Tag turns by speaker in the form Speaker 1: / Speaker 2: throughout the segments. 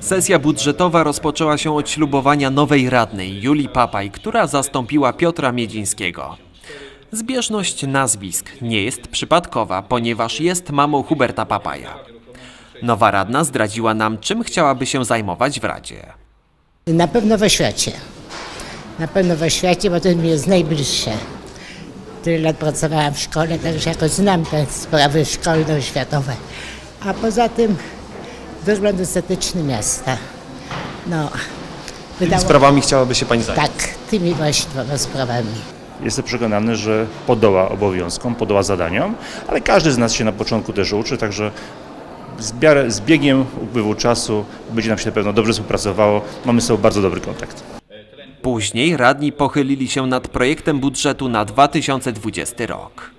Speaker 1: Sesja budżetowa rozpoczęła się od ślubowania nowej radnej Julii Papaj, która zastąpiła Piotra Miedzińskiego. Zbieżność nazwisk nie jest przypadkowa, ponieważ jest mamą Huberta Papaja. Nowa radna zdradziła nam, czym chciałaby się zajmować w Radzie.
Speaker 2: Na pewno we świecie. Na pewno we świecie, bo to mi jest najbliższe. Tyle lat pracowałam w szkole, także jakoś znam te sprawy szkolno-światowe. A poza tym wygląd estetyczny miasta. No,
Speaker 3: Tymi sprawami chciałaby się Pani zająć?
Speaker 2: tak, tymi właśnie dwoma sprawami.
Speaker 4: Jestem przekonany, że podoła obowiązkom, podoła zadaniom, ale każdy z nas się na początku też uczy, także z, biegiem upływu czasu będzie nam się na pewno dobrze współpracowało. Mamy z sobą bardzo dobry kontakt.
Speaker 1: Później radni pochylili się nad projektem budżetu na 2020 rok.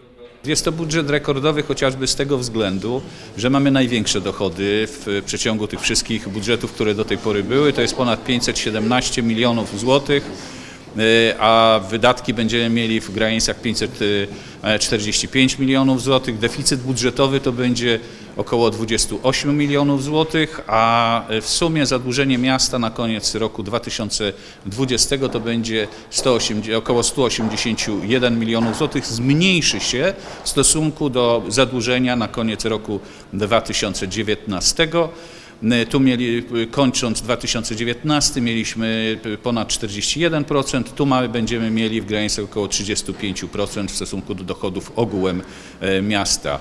Speaker 5: Jest to budżet rekordowy chociażby z tego względu, że mamy największe dochody w przeciągu tych wszystkich budżetów, które do tej pory były. To jest ponad 517 milionów złotych, a wydatki będziemy mieli w granicach 545 milionów złotych. Deficyt budżetowy to będzie około 28 milionów złotych, a w sumie zadłużenie miasta na koniec roku 2020 to będzie 180, około 181 milionów złotych. Zmniejszy się w stosunku do zadłużenia na koniec roku 2019. Tu mieli, kończąc 2019 mieliśmy ponad 41%, tu mamy, będziemy mieli w granicach około 35% w stosunku do dochodów ogółem e, miasta.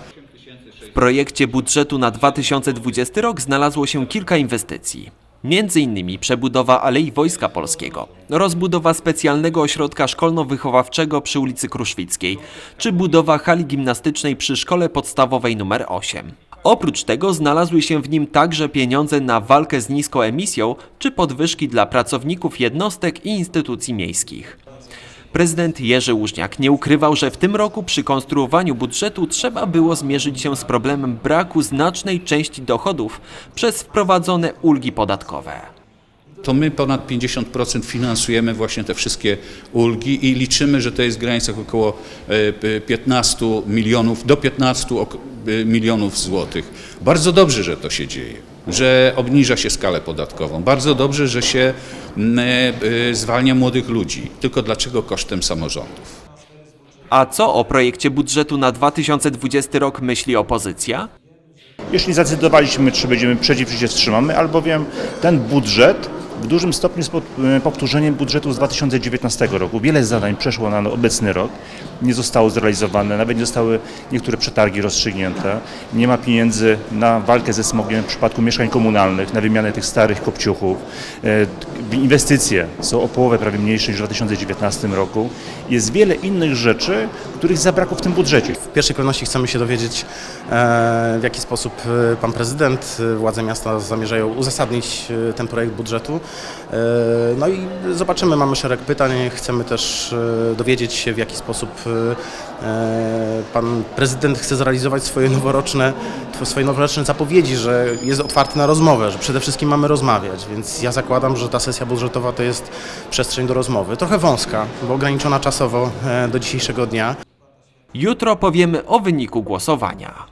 Speaker 1: W projekcie budżetu na 2020 rok znalazło się kilka inwestycji. Między innymi przebudowa Alei Wojska Polskiego, rozbudowa specjalnego ośrodka szkolno-wychowawczego przy ulicy Kruszwickiej, czy budowa hali gimnastycznej przy szkole podstawowej nr 8. Oprócz tego znalazły się w nim także pieniądze na walkę z niską emisją czy podwyżki dla pracowników jednostek i instytucji miejskich. Prezydent Jerzy Łużniak nie ukrywał, że w tym roku przy konstruowaniu budżetu trzeba było zmierzyć się z problemem braku znacznej części dochodów przez wprowadzone ulgi podatkowe.
Speaker 5: To my ponad 50% finansujemy właśnie te wszystkie ulgi i liczymy, że to jest w granicach około e, 15 milionów, do 15 ok- e, milionów złotych. Bardzo dobrze, że to się dzieje, że obniża się skalę podatkową. Bardzo dobrze, że się e, zwalnia młodych ludzi. Tylko dlaczego kosztem samorządów?
Speaker 1: A co o projekcie budżetu na 2020 rok myśli opozycja?
Speaker 4: Jeśli zdecydowaliśmy, czy będziemy przeciw, czy się wstrzymamy, albowiem ten budżet w dużym stopniu pod- e, powtórzeniem budżetu z 2019 roku. Wiele zadań przeszło na obecny rok, nie zostało zrealizowane, nawet nie zostały niektóre przetargi rozstrzygnięte. Nie ma pieniędzy na walkę ze smogiem w przypadku mieszkań komunalnych, na wymianę tych starych kopciuchów. E, Inwestycje są o połowę prawie mniejsze niż w 2019 roku. Jest wiele innych rzeczy, których zabrakło w tym budżecie.
Speaker 6: W pierwszej kolejności chcemy się dowiedzieć, e, w jaki sposób pan prezydent, władze miasta zamierzają uzasadnić ten projekt budżetu. E, No i zobaczymy, mamy szereg pytań. Chcemy też e, dowiedzieć się, w jaki sposób e, pan prezydent chce zrealizować swoje noworoczne, swoje noworoczne zapowiedzi, że jest otwarty na rozmowę, że przede wszystkim mamy rozmawiać, więc ja zakładam, że ta sesja budżetowa to jest przestrzeń do rozmowy. Trochę wąska, bo ograniczona czasowo do dzisiejszego dnia.
Speaker 1: Jutro powiemy o wyniku głosowania.